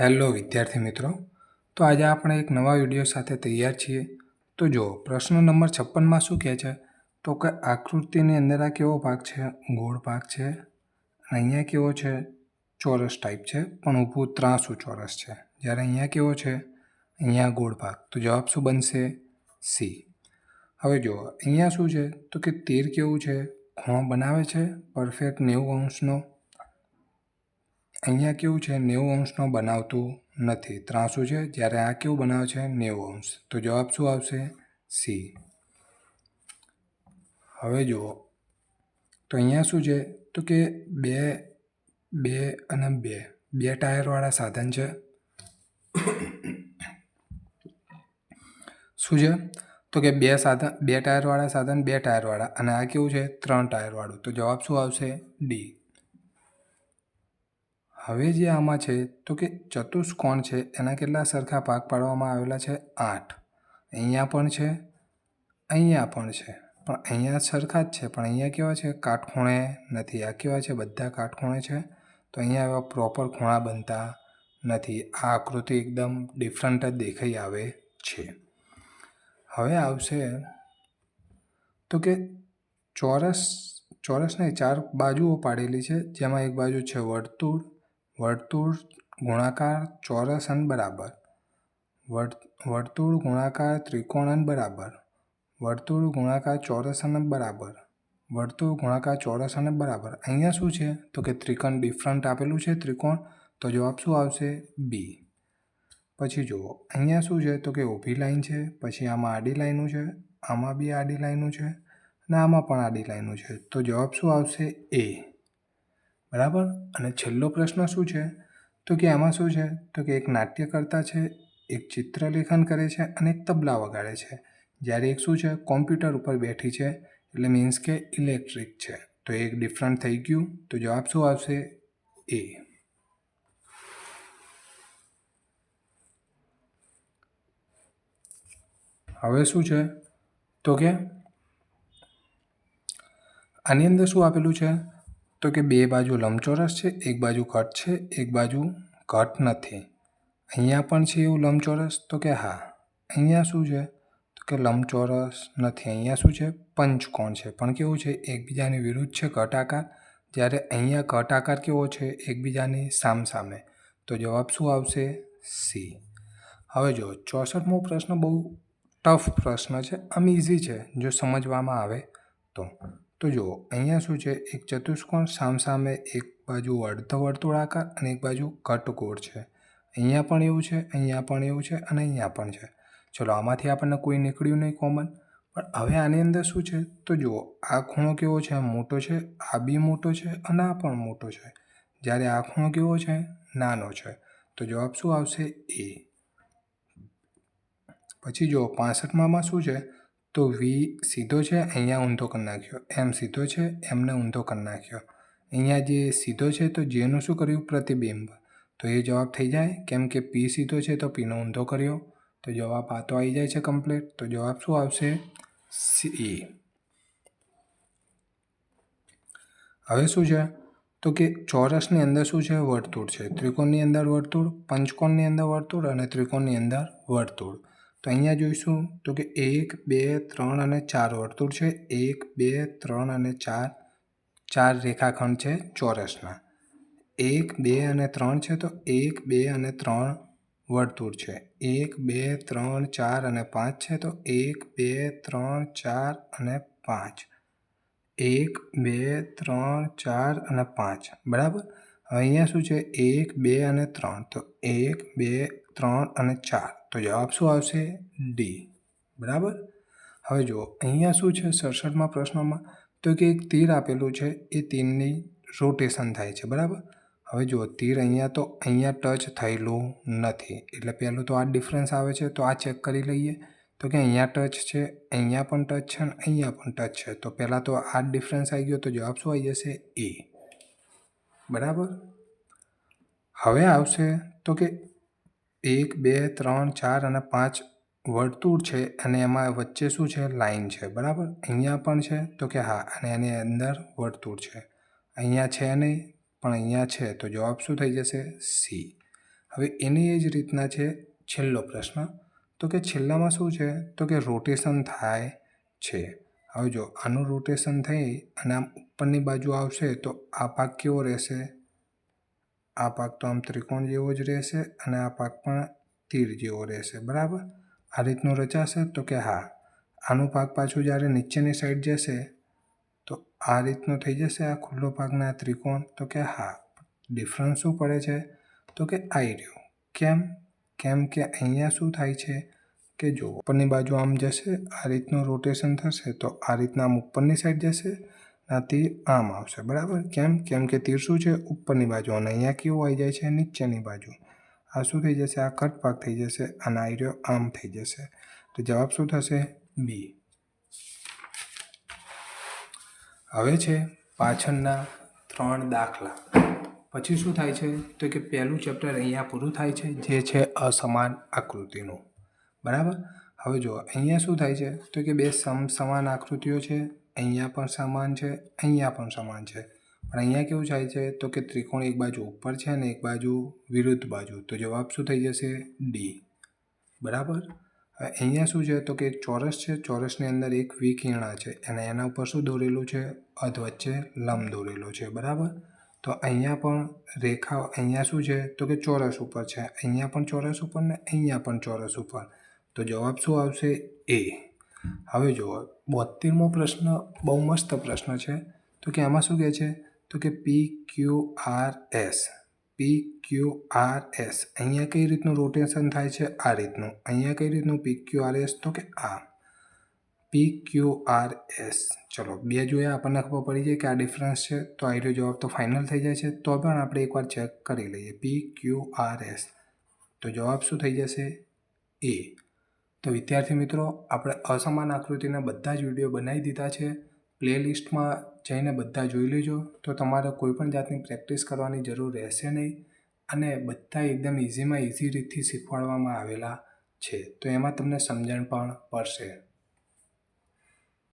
Hello વિદ્યાર્થી મિત્રો. તો આજે આપણે એક નવા વીડિયો સાથે તૈયાર છીએ. તો જો પ્રશ્ન નંબર છપ્પનમાં શું કહે છે? તો કે આકૃતિની અંદર આ કેવો ભાગ છે? ગોળ ભાગ છે. અને અહીંયા કેવો છે? ચોરસ ટાઈપ છે. પણ ઊભું ત્રાસું ચોરસ છે. જ્યારે અહીંયા કેવો છે? અહીંયા ગોળ ભાગ. તો જવાબ શું બનશે? સી હવે જો અહીંયા શું છે? તો કે તીર કેવું છે? ખૂણો બનાવે છે. પરફેક્ટ નેવું અંશનો અહીંયા કેવું છે, નેવું અંશનો બનાવતું નથી. ત્રાંસું છે, જ્યારે આ કેવું બનાવે છે, નેવું અંશ. તો જવાબ શું આવશે? સી. હવે જુઓ. તો અહીંયા શું છે? તો કે બે બે અને બે. બે ટાયરવાળા સાધન છે. શું છે? તો કે બે સાધન, બે ટાયરવાળા સાધન, બે ટાયરવાળા. અને આ કેવું છે? ત્રણ ટાયરવાળું. તો જવાબ શું આવશે? ડી. હવે જે આમાં છે, તો કે ચતુષ્કોણ છે, એના કેટલા સરખા ભાગ પાડવામાં આવેલા છે? આઠ. અહીંયા પણ છે, અહીંયા પણ છે. પણ અહીંયા સરખા જ છે. પણ અહીંયા કેવા છે? કાટખૂણે નથી. આ કેવા છે? બધા કાટખૂણે છે. તો અહીંયા એવા પ્રોપર ખૂણા બનતા નથી. આ આકૃતિ એકદમ ડિફરન્ટ જ દેખાઈ આવે છે. હવે આવશે, તો કે ચોરસ ચોરસની ચાર બાજુઓ પાડેલી છે. જેમાં એક બાજુ છે વર્તુળ વર્તુળ ગુણાકાર ચોરસ અને બરાબર. વર્તુળ ગુણાકાર ત્રિકોણ અને બરાબર. વર્તુળ ગુણાકાર ચોરસ અને બરાબર. વર્તુળ ગુણાકાર ચોરસ અને બરાબર. અહીંયા શું છે? તો કે ત્રિકોણ ડિફરન્ટ આપેલું છે ત્રિકોણ, તો જવાબ શું આવશે? બી પછી જુઓ. અહીંયા શું છે? તો કે ઊભી લાઈન છે, પછી આમાં આડી લાઈનું છે, આમાં બી આડી લાઈનું છે, અને આમાં પણ આડી લાઈનું છે. તો જવાબ શું આવશે? એ બરાબર? અને છેલ્લો પ્રશ્ન શું છે? તો કે આમાં શું છે? તો કે એક નાટ્યકર્તા છે, એક ચિત્રલેખન કરે છે અને એક તબલા વગાડે છે. જ્યારે એક શું છે? કોમ્પ્યુટર ઉપર બેઠી છે, એટલે મીન્સ કે ઇલેક્ટ્રિક છે. તો એક ડિફરન્ટ થઈ ગયું. તો જવાબ શું આવશે? એ હવે શું છે? તો કે આની અંદર શું આપેલું છે? તો કે બે બાજુ લંબચોરસ છે, એક બાજુ કટ છે, એક બાજુ કટ નથી. અહીંયા પણ છે એવું લંબચોરસ? તો કે હા. અહીંયા શું છે? તો કે લંબચોરસ નથી. અહીંયા શું છે? પંચકોણ છે. પણ કેવું છે? એકબીજાની વિરુદ્ધ છે કટ આકાર. જ્યારે અહીંયા કટ આકાર કેવો છે? એકબીજાની સામસામે. તો જવાબ શું આવશે? સી. હવે જો, ચોસઠમો પ્રશ્ન બહુ ટફ પ્રશ્ન છે. આમ ઇઝી છે, જો સમજવામાં આવે તો. તો જુઓ, અહીંયા શું છે? એક ચતુષ્કોણ, સામસામે એક બાજુ અર્ધ વર્તુળાકાર અને એક બાજુ કટગોળ છે. અહીંયા પણ એવું છે, અહીંયા પણ એવું છે અને અહીંયા પણ છે. ચલો, આમાંથી આપણને કોઈ નીકળ્યું નહીં કોમન પણ હવે આની અંદર શું છે? તો જુઓ, આ ખૂણો કેવો છે? મોટો છે, આ બી મોટો છે અને આ પણ મોટો છે. જ્યારે આ ખૂણો કેવો છે? નાનો છે. તો જવાબ શું આવશે? એ પછી જુઓ, પાસઠમાં શું છે? તો વી સીધો છે, અહીંયા ઊંધો કરી નાખ્યો. એમ સીધો છે, એમને ઊંધો કરી નાખ્યો. અહીંયા જે સીધો છે તો જેનું શું કર્યું? પ્રતિબિંબ. તો એ જવાબ થઈ જાય, કેમ કે પી સીધો છે તો પીનો ઊંધો કર્યો. તો જવાબ આ તો આવી જાય છે કમ્પ્લીટ તો જવાબ શું આવશે? સી. હવે શું છે? તો કે ચોરસની અંદર શું છે? વર્તુળ છે. ત્રિકોણની અંદર વર્તુળ, પંચકોણની અંદર વર્તુળ અને ત્રિકોણની અંદર વર્તુળ. તો અહીંયા જોઈશું તો કે એક, બે, ત્રણ અને ચાર વર્તુળ છે. એક, બે, ત્રણ અને ચાર. ચાર રેખાખંડ છે ચોરસના. એક, બે અને ત્રણ છે તો એક, બે અને ત્રણ વર્તુળ છે. એક, બે, ત્રણ, ચાર અને પાંચ છે તો એક, બે, ત્રણ, ચાર અને પાંચ. એક, બે, ત્રણ, ચાર અને પાંચ. બરાબર? અહીંયા શું છે? એક, બે અને ત્રણ. તો એક, બે, ત્રણ અને ચાર. તો જવાબ શું આવશે? ડી બરાબર? હવે જુઓ, અહીંયા શું છે? સડસઠમાં પ્રશ્નમાં તો કે એક તીર આપેલું છે, એ તીરની રોટેશન થાય છે, બરાબર? હવે જુઓ, તીર અહીંયા તો અહીંયા ટચ થયેલું નથી. એટલે પહેલું તો આ ડિફરન્સ આવે છે, તો આ ચેક કરી લઈએ. તો કે અહીંયા ટચ છે, અહીંયા પણ ટચ છે અને અહીંયા પણ ટચ છે. તો પહેલાં તો આ ડિફરન્સ આવી ગયો, તો જવાબ શું આવી જશે? એ બરાબર? હવે આવશે તો કે એક, બે, ત્રણ, ચાર અને પાંચ વર્તુળ છે અને એમાં વચ્ચે શું છે? લાઈન છે. બરાબર? અહીંયા પણ છે તો કે હા, અને એની અંદર વર્તુળ છે. અહીંયા છે નહીં, પણ અહીંયા છે તો જવાબ શું થઈ જશે? સી. હવે એની એ જ રીતના છે છેલ્લો પ્રશ્ન. તો કે છેલ્લામાં શું છે? તો કે રોટેશન થાય છે. હવે જો આનું રોટેશન થઈ અને આમ ઉપરની બાજુ આવશે તો આ ભાગ કેવો રહેશે? આ ભાગ તો આમ ત્રિકોણ જેવો જ રહેશે અને આ ભાગ પણ તીર જેવો રહેશે, બરાબર? આ રીતનું રચાશે તો કે હા, આનો ભાગ પાછું જ્યારે નીચેની સાઈડ જશે, તો આ રીતનું થઈ જશે આ ખુલ્લો ભાગના ત્રિકોણ, તો કે હા ડિફરન્સ શું પડે છે? તો કે આઈ રહ્યું. કેમ? કેમ કે અહીંયા શું થાય છે કે જો ઉપરની બાજુ આમ જશે, આ રીતનું રોટેશન થશે, તો આ રીતના આમ ઉપરની સાઈડ જશે તીર આમ આવશે. બરાબર? કેમ? કેમ કે તીર શું છે? ઉપરની બાજુ અને અહીંયા કેવું આવી જાય છે? નીચેની બાજુ. આ શું થઈ જશે? આ કટ ભાગ થઈ જશે અને આ રહ્યો આમ થઈ જશે. તો જવાબ શું થશે? બી. હવે છે પાછળના ત્રણ દાખલા. પછી શું થાય છે? તો કે પહેલું ચેપ્ટર અહીંયા પૂરું થાય છે, જે છે અસમાન આકૃતિનું. બરાબર? હવે જુઓ, અહીંયા શું થાય છે? તો કે બે સમ સમાન આકૃતિઓ છે. અહીંયા પણ સમાન છે, અહીંયા પણ સમાન છે. પણ અહીંયા કેવું થાય છે તો કે ત્રિકોણ એક બાજુ ઉપર છે અને એક બાજુ વિરુદ્ધ બાજુ. તો જવાબ શું થઈ જશે? ડી બરાબર? હવે અહીંયા શું છે તો કે ચોરસ છે, ચોરસની અંદર એક વિકર્ણા છે. અને એના ઉપર શું દોરેલું છે? અધ વચ્ચે લંબ દોરેલો છે. બરાબર? તો અહીંયા પણ રેખા અહીંયા શું છે તો કે ચોરસ ઉપર છે. અહીંયા પણ ચોરસ ઉપર ને અહીંયા પણ ચોરસ ઉપર. તો જવાબ શું આવશે? એ હવે જુઓ બોતેરમો પ્રશ્ન બહુ મસ્ત પ્રશ્ન છે. તો કે આમાં શું કહે છે? તો કે P Q R S P Q R S અહીંયા કઈ રીતનું રોટેશન થાય છે? આ રીતનું. અહીંયા કઈ રીતનું? પી ક્યુ આર એસ તો કે આ પી ક્યુ આર એસ ચલો, બે જોયા, આપણને ખબર પડી જાય કે આ ડિફરન્સ છે. તો આ રહ્યો જવાબ તો ફાઇનલ થઈ જાય છે. તો પણ આપણે એકવાર ચેક કરી લઈએ. પી ક્યુ આર એસ તો જવાબ શું થઈ જશે? એ તો વિદ્યાર્થી મિત્રો, આપણે અસમાન આકૃતિના બધા જ વીડિયો બનાવી દીધા છે. પ્લેલિસ્ટમાં જઈને બધા જોઈ લેજો. તો તમારે કોઈપણ જાતની પ્રેક્ટિસ કરવાની જરૂર રહેશે નહીં અને બધા એકદમ ઇઝીમાં ઇઝી રીતથી શીખવાડવામાં આવેલા છે. તો એમાં તમને સમજણ પણ પડશે.